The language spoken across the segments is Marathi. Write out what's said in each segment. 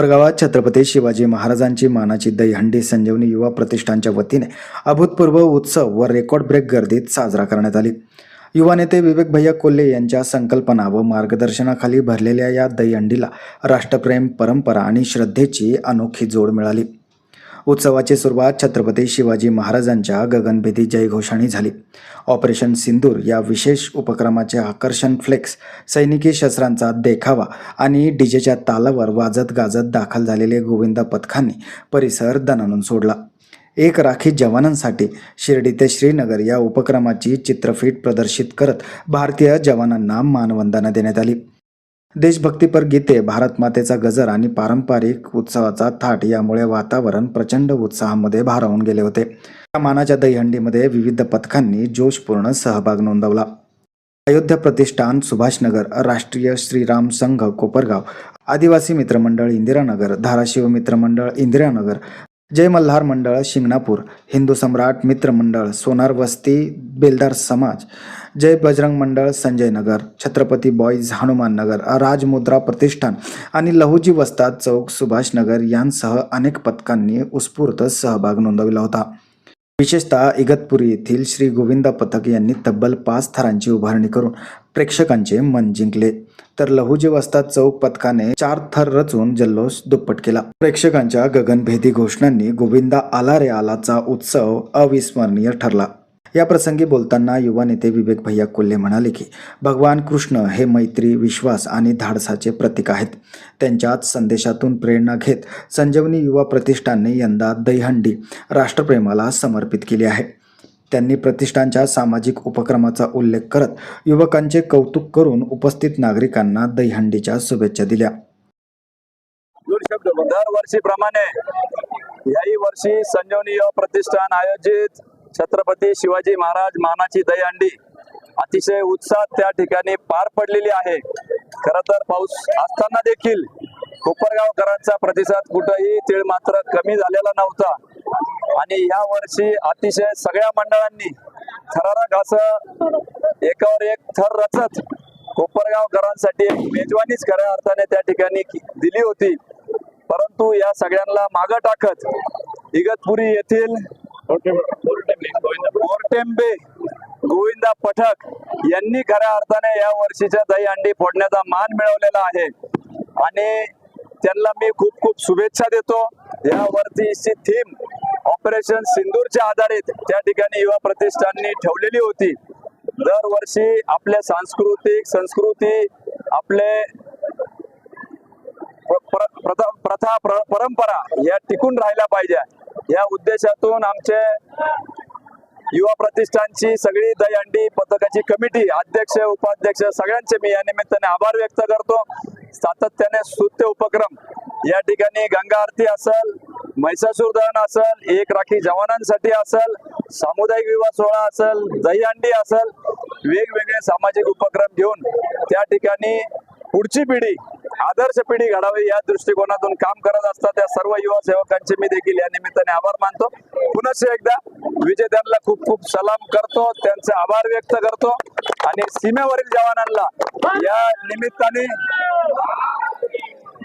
कोपरगावात छत्रपती शिवाजी महाराजांची मानाची दहीहंडी संजीवनी युवा प्रतिष्ठानच्या वतीने अभूतपूर्व उत्सव व रेकॉर्ड ब्रेक गर्दीत साजरा करण्यात आली. युवा नेते विवेक भैया कोल्हे यांच्या संकल्पना व मार्गदर्शनाखाली भरलेल्या या दहीहंडीला राष्ट्रप्रेम परंपरा आणि श्रद्धेची अनोखी जोड मिळाली. उत्सवाची सुरुवात छत्रपती शिवाजी महाराजांच्या गगनभेदी जयघोषाने झाली. ऑपरेशन सिंदूर या विशेष उपक्रमाचे आकर्षण फ्लेक्स सैनिकी शस्त्रांचा देखावा आणि डीजेच्या तालावर वाजत गाजत दाखल झालेले गोविंदा पथकांनी परिसर दणानून सोडला. एक राखी जवानांसाठी शिर्डी ते श्रीनगर या उपक्रमाची चित्रफीट प्रदर्शित करत भारतीय जवानांना मानवंदना देण्यात आली. देशभक्तीपर गीते भारत मातेचा गजर आणि पारंपरिक उत्सवाचा थाट यामुळे वातावरण प्रचंड उत्साहामध्ये भारावून गेले होते. या मानाच्या दहीहंडीमध्ये विविध पथकांनी जोशपूर्ण सहभाग नोंदवला. अयोध्या प्रतिष्ठान सुभाषनगर राष्ट्रीय श्रीराम संघ कोपरगाव आदिवासी मित्रमंडळ इंदिरानगर धाराशिव मित्रमंडळ इंदिरानगर जय मल्हार मंडळ शिंगणापूर हिंदू सम्राट मित्रमंडळ सोनार वस्ती बेलदार समाज जय बजरंग मंडळ संजय नगर छत्रपती बॉईज हनुमान नगर राजमुद्रा प्रतिष्ठान आणि लहुजी वस्ताद चौक सुभाषनगर यांसह अनेक पथकांनी उत्स्फूर्त सहभाग नोंदविला होता. विशेषतः इगतपुरी येथील श्री गोविंद पथक यांनी तब्बल पाच थरांची उभारणी करून प्रेक्षकांचे मन जिंकले. तर लहुजी वस्ताद चौक पथकाने चार थर रचून जल्लोष दुप्पट केला. प्रेक्षकांच्या गगनभेदी घोषणांनी गोविंदा आला रे आलाचा उत्सव अविस्मरणीय ठरला. या प्रसंगी बोलताना युवा नेते विवेक भैया कोल्हे म्हणाले की भगवान कृष्ण हे मैत्री विश्वास आणि धाडसाचे प्रतीक आहेत. त्यांच्याच संदेशातून प्रेरणा घेत संजीवनी युवा प्रतिष्ठानने यंदा दहीहंडी राष्ट्रप्रेमाला समर्पित केली आहे. त्यांनी प्रतिष्ठानच्या सामाजिक उपक्रमाचा उल्लेख करत युवकांचे कौतुक करून उपस्थित नागरिकांना दहीहंडीच्या शुभेच्छा दिल्या. दरवर्षीप्रमाणे याही वर्षी संजीवनी युवा प्रतिष्ठान आयोजित छत्रपती शिवाजी महाराज मानाची दहीहंडी अतिशय उत्साहात त्या ठिकाणी पार पडलेली आहे. खर तर पाऊस असताना देखील कोपरगावकरांचा प्रतिसाद कुठंही तीळ मात्र कमी झालेला नव्हता. आणि या वर्षी अतिशय सगळ्या मंडळांनी थरारक असं एकावर एक थर रचत कोपरगावकरांसाठी एक मेजवानीच खऱ्या अर्थाने त्या ठिकाणी दिली होती. परंतु या सगळ्यांना मागं टाकत इगतपुरी येथील मोरटेंबे गोविंदा पठक यांनी खऱ्या अर्थाने या वर्षीच्या दहीहंडी फोडण्याचा मान मिळवलेला आहे. आणि त्यांना मी खूप खूप शुभेच्छा देतो. या वर्षीची थीम ऑपरेशन सिंदूरच्या आधारित त्या ठिकाणी युवा प्रतिष्ठाननी ठेवलेली होती. दरवर्षी आपल्या सांस्कृतिक संस्कृती आपले प्र- प्र- प्रथा प्रथा प्र- परंपरा या टिकून राहिल्या पाहिजे. या उद्देशातून आमचे युवा प्रतिष्ठानची सगळी दहीहंडी पथकाची कमिटी अध्यक्ष उपाध्यक्ष सगळ्यांचे मी या निमित्ताने आभार व्यक्त करतो. सातत्याने स्तुत्य उपक्रम या ठिकाणी गंगा आरती असेल म्हैसासूर दहन असेल एक राखी जवानांसाठी असेल सामुदायिक विवाह सोहळा असेल दहीहंडी असेल वेगवेगळे सामाजिक उपक्रम घेऊन त्या ठिकाणी पुढची पिढी आदर्श पिढी घडावी या दृष्टिकोनातून काम करत असतात. त्या सर्व युवा सेवकांचे मी देखील या निमित्ताने आभार मानतो. पुन्हा एकदा विजेत्यांना खूप खूप सलाम करतो. त्यांचे आभार व्यक्त करतो. आणि सीमेवरील जवानांना या निमित्ताने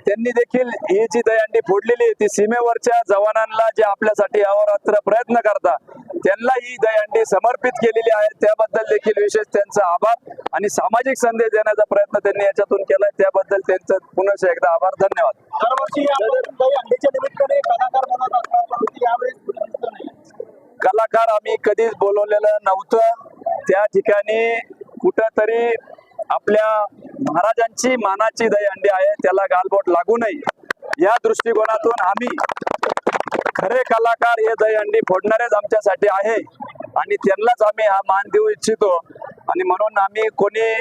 त्यांनी देखील ही जी दहीहंडी फोडलेली ती सीमेवरच्या जवानांना जे आपल्यासाठी अहोरात्र प्रयत्न करतात त्यांना ही दहीहंडी समर्पित केलेली आहे. त्याबद्दल देखील विशेष त्यांचा आभार आणि सामाजिक संदेश देण्याचा प्रयत्न त्यांनी याच्यातून केलाय. त्याबद्दल त्यांचं पुनश्च एकदा आभार धन्यवाद. कलाकार आम्ही कधीच बोलवलेलं नव्हतं. त्या ठिकाणी कुठंतरी आपल्या महाराजांची मानाची दहीहंडी आहे त्याला गालबोट लागू नये. या दृष्टिकोनातून आम्ही खरे कलाकार हे दहीहंडी फोडणारेच आमच्यासाठी आहे. आणि त्यांनाच आम्ही हा मान देऊ इच्छितो. आणि म्हणून आम्ही कोणी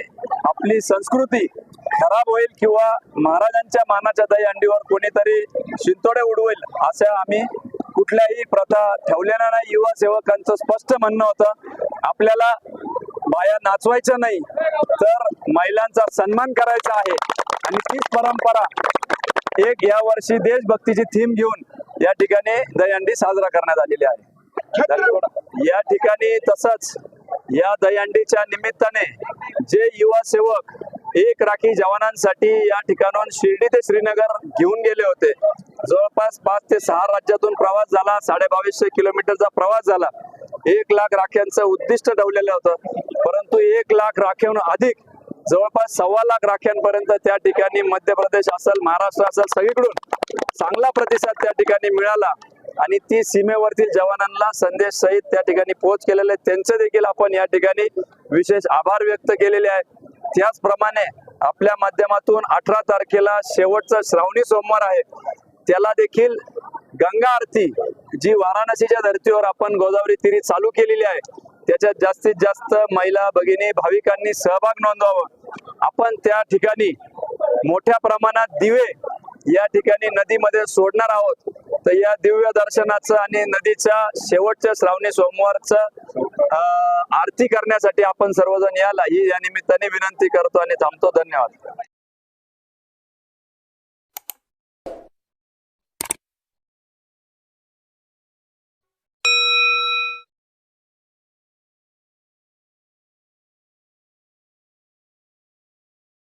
आपली संस्कृती खराब होईल किंवा महाराजांच्या मानाच्या दहीहंडीवर कोणीतरी शिंतोडे उडवेल असं आम्ही कुठल्याही प्रथा ठेवलेल्या नाही. युवा सेवकांचं स्पष्ट म्हणणं होतं. आपल्याला बाया नाचवायचं नाही तर महिलांचा सन्मान करायचा आहे. आणि तीच परंपरा एक या वर्षी देशभक्तीची थीम घेऊन या ठिकाणी दहीहंडी साजरा करण्यात आलेली आहे. या ठिकाणी तसंच या दहीहंडीच्या निमित्ताने जे युवा सेवक एक राखी जवानांसाठी या ठिकाणून शिर्डी ते श्रीनगर घेऊन गेले होते. जवळपास पाच ते सहा राज्यातून प्रवास झाला साडे बावीसशे किलोमीटरचा प्रवास झाला. एक लाख राख्यांचं उद्दिष्ट ठेवलेलं होतं. तो एक लाख राख्याहून अधिक जवळपास सव्वा लाख राख्यांपर्यंत त्या ठिकाणी मध्य प्रदेश असेल महाराष्ट्र असेल सगळीकडून चांगला प्रतिसाद त्या ठिकाणी मिळाला. आणि ती सीमेवरतील जवानांना संदेश सहित त्या ठिकाणी पोहोच केलेले त्यांचे देखील आपण या ठिकाणी विशेष आभार व्यक्त केलेले आहे. त्याचप्रमाणे आपल्या माध्यमातून अठरा तारखेला शेवटचा श्रावणी सोमवार आहे. त्याला देखील गंगा आरती जी वाराणसीच्या धर्तीवर आपण गोदावरी तिरी चालू केलेली आहे. त्याच्यात जास्तीत जास्त महिला भगिनी भाविकांनी सहभाग नोंदवावा. आपण त्या ठिकाणी मोठ्या प्रमाणात दिवे या ठिकाणी नदीमध्ये सोडणार आहोत. तर या दिव्य दर्शनाचं आणि नदीच्या शेवटच्या श्रावणी सोमवारचं आरती करण्यासाठी आपण सर्वजण याला ही या निमित्ताने विनंती करतो आणि थांबतो. धन्यवाद.